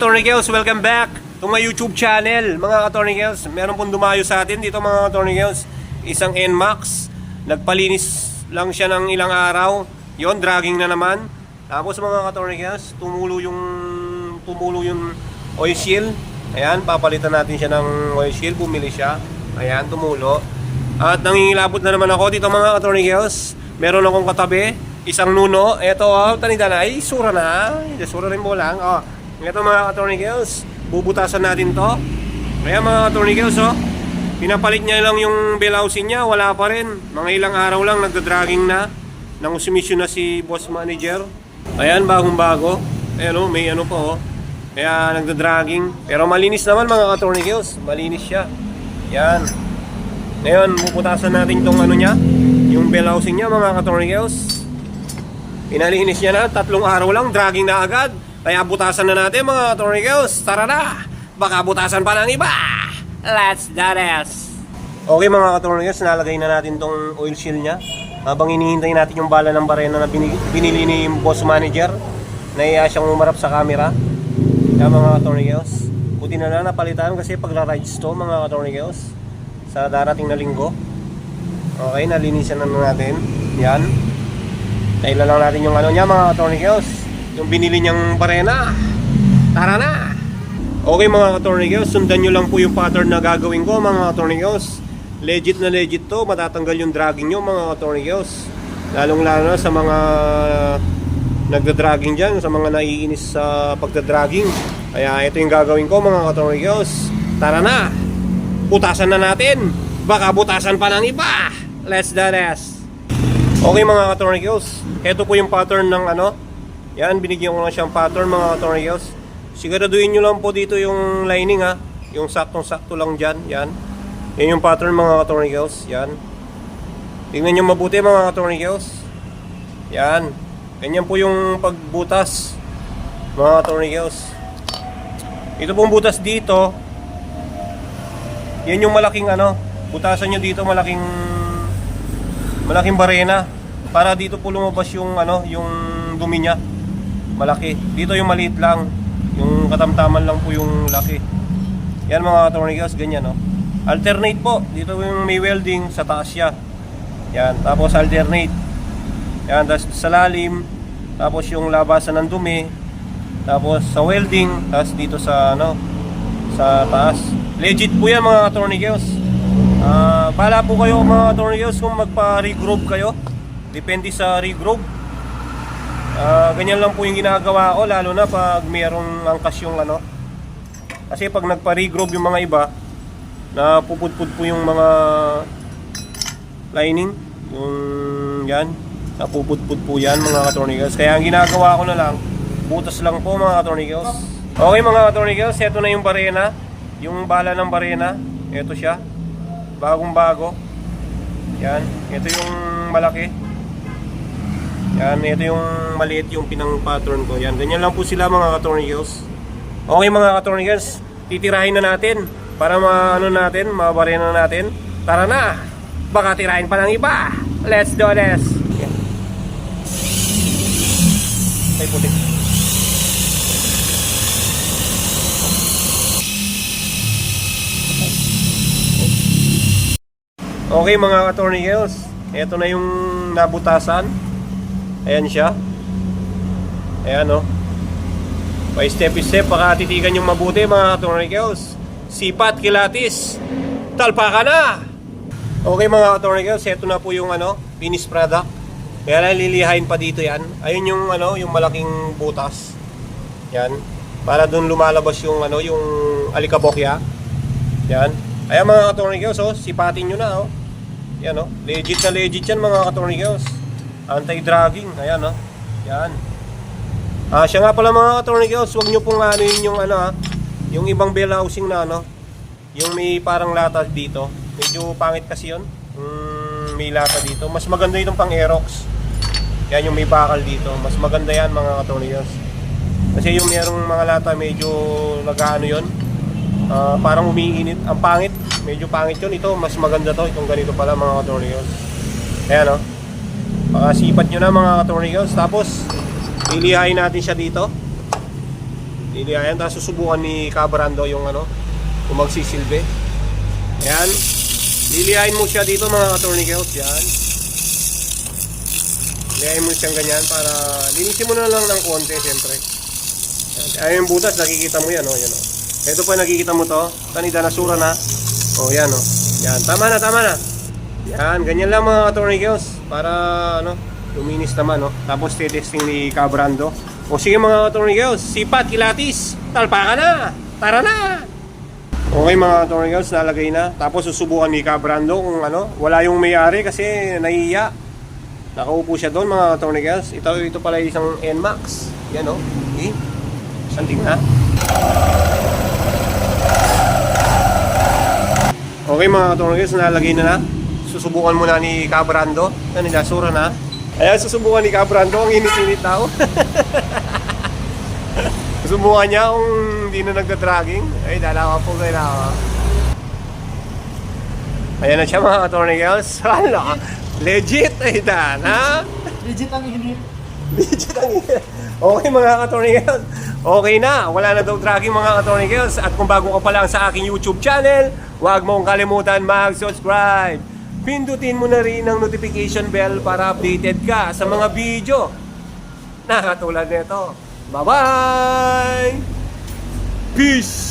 Tornigels, welcome back to my YouTube channel. Mga Tornigels, meron pong dumayo sa atin dito mga Tornigels. Isang NMAX. Nagpalinis lang siya ng ilang araw. Yon, dragging na naman. Tapos mga Tornigels, tumulo yung tumulo yung oil seal. Ayan, papalitan natin siya ng oil seal. Bumili siya. Ayan, tumulo. At nangingilabot na naman ako dito mga Tornigels. Meron akong katabi, isang nuno. Ito, oh, tanida. Ay, sura na. Sura rin mo lang. Oh, ito mga ka-tornigels, bubutasan natin to. Kaya mga ka-tornigels, oh, pinapalit niya lang yung bell housing niya, wala pa rin. Mga ilang araw lang, nagda-dragging na. Nang usumisyon na si boss manager. Ayan, bagong bago. Ayan oh, may ano po oh. Kaya nagda-dragging. Pero malinis naman mga ka-tornigels, malinis siya. Yan. Ngayon, bubutasan natin tong ano niya, yung bell housing niya mga ka-tornigels. Pinalinis niya na, tatlong araw lang, dragging na agad. Kaya butasan na natin mga tornigos. Tara na! Baka butasan pa ng iba! Let's do this! Okay mga katornigos, nalagay na natin tong oil seal niya. Habang hinihintay natin yung bala ng barena na bini- binili ni boss manager. Naiya siyang umarap sa camera. Kaya mga katornigos, buti na lang napalitan kasi pagla-rides to mga katornigos sa darating na linggo. Okay, nalinisan na natin. Yan. Dahil lang natin yung ano niya mga katornigos. Yung binili niyang barena. Tara na! Okay mga katornigos, sundan nyo lang po yung pattern na gagawin ko mga katornigos. Legit na legit to, matatanggal yung dragging nyo mga katornigos. Lalong lalo na sa mga nagda-dragging dyan, sa mga naiinis sa pagda-dragging. Kaya ito yung gagawin ko mga katornigos. Tara na! Butasan na natin! Baka butasan pa ng iba! Let's do this! Okay mga katornigos, ito po yung pattern ng ano. Yan, binigyan ko lang siyang pattern mga katornigos. Siguraduhin nyo lang po dito yung lining ha. Yung saktong-sakto lang dyan. Yan. Yan yung pattern mga katornigos. Yan. Tingnan nyo mabuti mga katornigos. Yan. Ganyan po yung pagbutas mga katornigos. Ito pong butas dito. Yan yung malaking ano. Butasan nyo dito malaking malaking barena para dito po lumabas yung ano yung dumi niya malaki. Dito yung maliit lang. Yung katamtaman lang po yung laki. Yan mga tornigos ganyan no? Alternate po. Dito yung may welding sa taas siya. Yan tapos alternate. Yan tapos sa lalim. Tapos yung labasan ng dumi. Tapos sa welding tapos dito sa ano sa taas. Legit po yan mga tornigos Ah, bala po kayo mga tornillos kung magpa-regroove kayo. Depende sa regroove. Ah, ganyan lang po yung ginagawa ko lalo na pag mayroong angkas yung ano. Kasi pag nagpa-regroove yung mga iba, na pupudpud po yung mga lining, yung yan, napupudpud po yan mga katornigos. Kaya ang ginagawa ko na lang, butas lang po mga katornigos. Okay mga katornigos, eto na yung barena, yung bala ng barena, eto siya bagong bago yan ito yung malaki yan ito yung maliit yung pinang pattern ko. Yan ganyan lang po sila mga katornigels okay mga katornigels titirahin na natin para maano natin mabare na natin. Tara na baka tirahin pa ng iba. Let's do this. Yan. ay putik Okay mga ka-tornigels, ito na yung nabutasan. Ayan siya. Ayan o. Oh. By step by step, baka yung mabuti mga ka-tornigels. Sipat, kilatis, talpa ka na! Okay mga ka-tornigels, ito na po yung ano, finished product. Kaya lang lilihain pa dito yan. Ayun yung ano, yung malaking butas. Yan. Para doon lumalabas yung ano, yung alikabokya. Yan. Ayan mga ka-tornigels, oh, sipatin nyo na oh. Yan oh, legit na legit yan mga katornigos. Anti-dragging, ayan oh. Yan. Ah, siya nga pala mga katornigos, huwag niyo pong ano yun yung ano ah, yung ibang bell housing na ano, yung may parang lata dito. Medyo pangit kasi yun. Mm, may lata dito. Mas maganda itong pang Aerox. Yan yung may bakal dito. Mas maganda yan mga katornigos. Kasi yung merong mga lata medyo nag-ano yun. Ah, parang umiinit. Ang pangit. Medyo pangit yun. Ito, mas maganda to. Itong ganito pala mga katornigos. Ayan o. Pakasipat nyo na mga katornigos. Tapos, ilihain natin siya dito. Lilihayan. Tapos susubukan ni Cabrando yung ano, kung magsisilbi. Ayan. Lilihain mo siya dito mga ka-tourniquets. Yan. Lilihain mo siyang ganyan para linisin mo na lang ng konti siyempre. Ayan yung butas, nakikita mo yan, oh, yan, oh. Ito pa nakikita mo to, kanida nasura na. Oh, yan, oh. Yan, tama na, tama na. Yan, ganyan lang mga ka-tourniquets para ano, luminis naman, no. Tapos testing ni Cabrando. O sige mga ka-tourniquets, sipat, kilatis, talpa ka na. Tara na. Okay mga ka-tourniquets, nalagay na. Tapos susubukan ni Cabrando kung ano, wala yung may-ari kasi nahiya. Nakaupo siya doon mga ka-tourniquets. Ito, ito pala isang NMAX. Yan, oh. Okay. Santing na. Okay mga katornagers, nalagay na na. Susubukan muna ni Cabrando. Yan, nilasura na. Ayan, susubukan ni Cabrando. Ang init-init tao. susubukan niya kung hindi na nagda-dragging. Ay, dalawa po kayo na. Ayan na siya mga katornagers. Hala, legit. Ay, dan, ha? Legit ang init. Legit ang Okay mga katornigels, okay na. Wala na daw dragging mga katornigels. At kung bago ka pa lang sa aking YouTube channel, huwag mong kalimutan mag-subscribe. Pindutin mo na rin ang notification bell para updated ka sa mga video na katulad nito. Bye-bye! Peace!